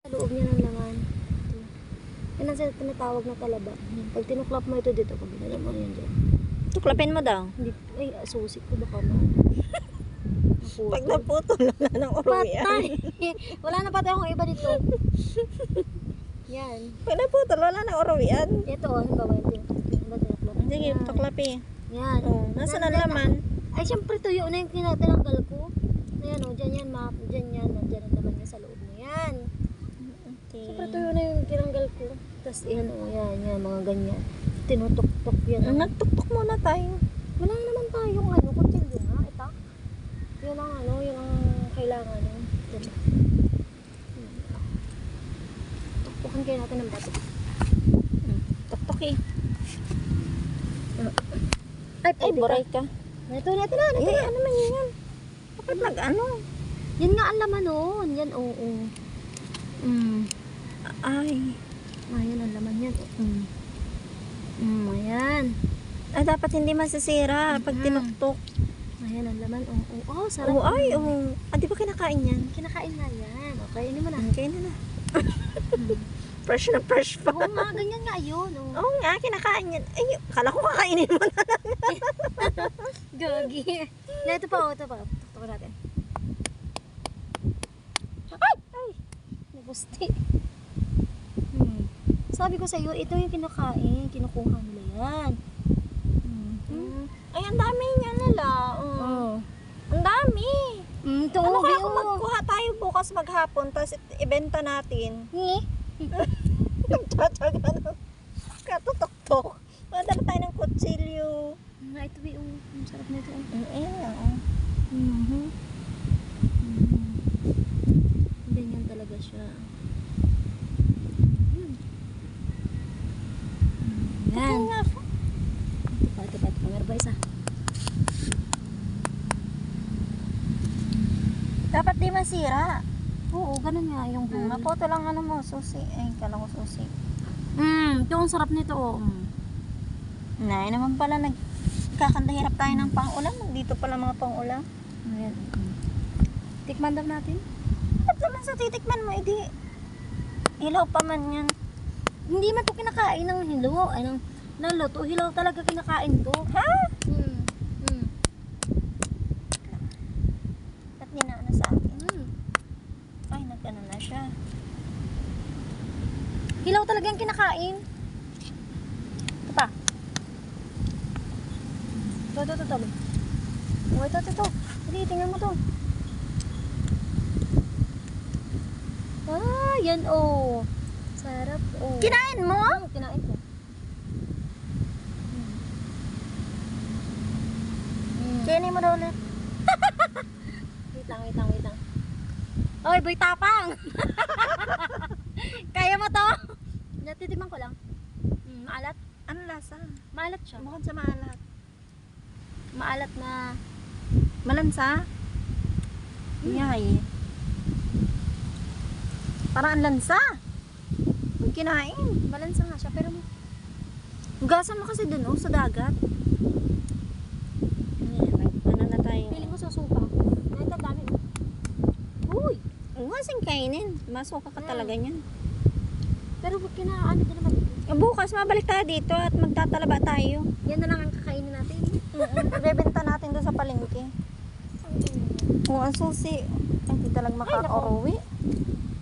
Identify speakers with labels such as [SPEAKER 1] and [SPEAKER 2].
[SPEAKER 1] Sa loob niya ng laman. Ito. Yan ang sila tinatawag na talaba. Pag tinuklap mo ito dito, pag binala mo yan dyan.
[SPEAKER 2] Tuklapin mo daw.
[SPEAKER 1] Hindi, ay, susi ko baka mo.
[SPEAKER 2] Pag naputol, wala nang uruwian.
[SPEAKER 1] Patay! Wala na patay akong iba dito. Yan.
[SPEAKER 2] Pag naputol, wala nang uruwian.
[SPEAKER 1] Ito, oh, halimbawa, ito.
[SPEAKER 2] Sige, tuklapi.
[SPEAKER 1] Yan.
[SPEAKER 2] Oh, nasa na laman?
[SPEAKER 1] Ay, syempre tuyo na yung kinatinanggal ko. Ayan, oh, dyan yan, map. Dyan yan, nandyan ang laman niya sa loob na yan.
[SPEAKER 2] Okay.
[SPEAKER 1] Siyempre tuyo na yung tinanggal ko. Tapos, yan, oh, yan, yan, mga ganyan. Tinutok-tok yan.
[SPEAKER 2] Ah,
[SPEAKER 1] oh.
[SPEAKER 2] Nagtuktok muna tayo.
[SPEAKER 1] Wala naman tayong ano, kutsilyo nga, ito. Yun ang ano, yun ang kailangan. Ano. Yan. Hmm. Tuktukan kayo natin ng bato.
[SPEAKER 2] Hmm, Tuktok eh.
[SPEAKER 1] Ay,
[SPEAKER 2] Ay,
[SPEAKER 1] pwede
[SPEAKER 2] buray
[SPEAKER 1] ka. Ito, ito na, ito
[SPEAKER 2] Eh,
[SPEAKER 1] na.
[SPEAKER 2] ano man yun yan? Bakit nag-ano?
[SPEAKER 1] Yan nga ang laman nun. Yan, oo. oo.
[SPEAKER 2] Mm. Ay.
[SPEAKER 1] Ah, yan ang laman yan.
[SPEAKER 2] Mm.
[SPEAKER 1] Mm, ayan.
[SPEAKER 2] Ah, dapat hindi masisira pag
[SPEAKER 1] Mhm.
[SPEAKER 2] tinuktok.
[SPEAKER 1] Ayan ang laman. Oo, oo. Oh, sarap.
[SPEAKER 2] Oo, ay, oo. Ah, di ba kinakain yan?
[SPEAKER 1] Kinakain na yan. Okay, ini mo na.
[SPEAKER 2] Okay na na. fresh na fresh pa.
[SPEAKER 1] Oo nga, ganyan nga yun. Oh.
[SPEAKER 2] Oo nga, kinakain yan. Ay, kala ko kakainin mo na.
[SPEAKER 1] Gagi. Na, ito pa, oh, ito pa. Tuktok natin. Ay! Ay! Nabusti. Sabi ko sa'yo, ito yung kinakain. Kinukuha nila yan. Hmm.
[SPEAKER 2] Ay, ang dami niya nila. Mm.
[SPEAKER 1] Oh.
[SPEAKER 2] Ang dami.
[SPEAKER 1] Mm, ito,
[SPEAKER 2] Ano kaya kung
[SPEAKER 1] oh.
[SPEAKER 2] magkuha tayo bukas maghapon, tapos ibenta natin?
[SPEAKER 1] Ngi.
[SPEAKER 2] Nagtsatsaga na. Katutok-tok. Madala tayo ng kutsilyo.
[SPEAKER 1] Nga, ito, oh. Ang sarap nito, oh.
[SPEAKER 2] Mm, nga, oh.
[SPEAKER 1] Mhm. Ganyan talaga siya. Hmm. Yan.
[SPEAKER 2] Ayun nga.
[SPEAKER 1] Ito pa, ito pa, ito pa. Meron pa isa.
[SPEAKER 2] Masira.
[SPEAKER 1] Oo, ganun nga yung
[SPEAKER 2] Mm.
[SPEAKER 1] buong.
[SPEAKER 2] Mapoto lang ano mo, susi. Ay, kala ko susi.
[SPEAKER 1] Mm, ito ang sarap nito, oh.
[SPEAKER 2] Nay, naman pala nagkakanda hirap tayo ng pang-ulam. Dito pala mga pang-ulam.
[SPEAKER 1] Ayan. Tikman daw natin.
[SPEAKER 2] Ba't naman sa titikman mo, edi ilaw pa man yan.
[SPEAKER 1] Hindi man to kinakain ng hilo. Ay, ng, ng luto. Hilaw talaga kinakain to.
[SPEAKER 2] Ha?
[SPEAKER 1] Hmm.
[SPEAKER 2] Ba't di na ano sa akin?
[SPEAKER 1] Hmm.
[SPEAKER 2] Ay, nagkano na siya.
[SPEAKER 1] Hilaw talaga yung kinakain. Ito pa. Ito, ito, ito, ito. Oh, ito, ito, ito. Dali, tingnan mo to. Ah, yan, oh. Sarap, oh.
[SPEAKER 2] Kinain mo?
[SPEAKER 1] Hmm, kinain ko. Hmm.
[SPEAKER 2] Kinain mo daw ulit.
[SPEAKER 1] Wait lang, wait lang, wait lang. Oy, boy tapang! Kaya mo to? Natitikman ko lang. Mm, maalat.
[SPEAKER 2] Ano lasa?
[SPEAKER 1] Maalat siya.
[SPEAKER 2] Bukod sa maalat.
[SPEAKER 1] Maalat na...
[SPEAKER 2] Malansa? Yay. Parang ang lansa. Pag kinain.
[SPEAKER 1] Malansa nga siya, pero...
[SPEAKER 2] Hugasan mo kasi dun, oh, sa dagat. Nag- ano na tayo.
[SPEAKER 1] Feeling ko susuka. Ito, dami. Uy!
[SPEAKER 2] Huwag kasing kainin. Masuka ka talaga niyan.
[SPEAKER 1] Pero ba't kinaano ko naman?
[SPEAKER 2] Eh, Bukas, mabalik tayo dito at magtatalaba tayo.
[SPEAKER 1] Yan na lang ang kakainin natin.
[SPEAKER 2] Ibebenta natin doon sa palengke. Oo, ang susi. Hindi talaga makaka-uwi.